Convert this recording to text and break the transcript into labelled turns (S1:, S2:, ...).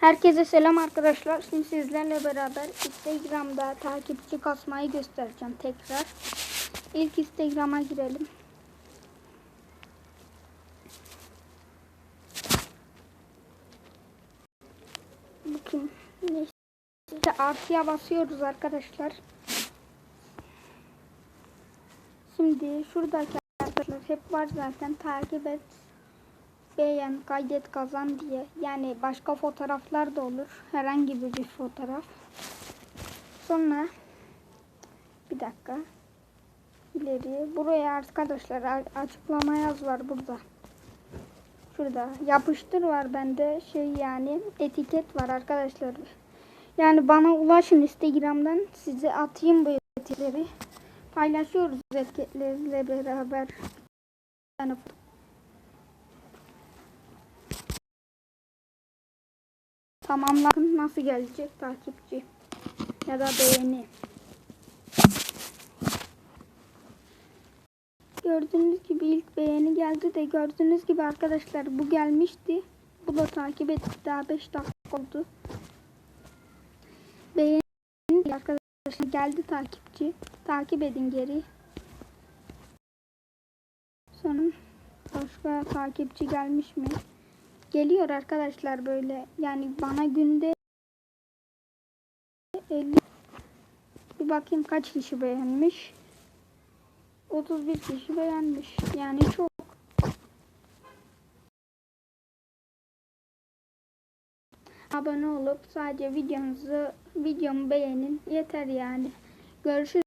S1: Herkese selam arkadaşlar. Şimdi sizlerle beraber Instagram'da takipçi kasmayı göstereceğim tekrar. İlk Instagram'a girelim. Bakın. İşte artıya basıyoruz arkadaşlar. Şimdi şuradaki arkadaşlar hep var zaten takip et beğen, kaydet, kazan diye. Yani başka fotoğraflar da olur. Herhangi bir fotoğraf. Sonra bir dakika. İleri. Buraya arkadaşlar açıklama yaz var burada. Şurada yapıştır var bende şey yani etiket var arkadaşlar. Yani bana ulaşın Instagram'dan size atayım bu etiketleri. Paylaşıyoruz etiketlerle beraber. Yani Tamamlan nasıl gelecek takipçi ya da beğeni. Gördüğünüz gibi ilk beğeni geldi de gördüğünüz gibi arkadaşlar bu gelmişti. Bu da takip ettik daha 5 dakika oldu. Beğeni arkadaşlar geldi takipçi. Takip edin geri. Sonra başka takipçi gelmiş mi? Geliyor arkadaşlar böyle. Yani bana günde 50 bir bakayım kaç kişi beğenmiş? 31 kişi beğenmiş. Yani çok. Abone olup sadece videomuzu videomu beğenin. Yeter yani. Görüşürüz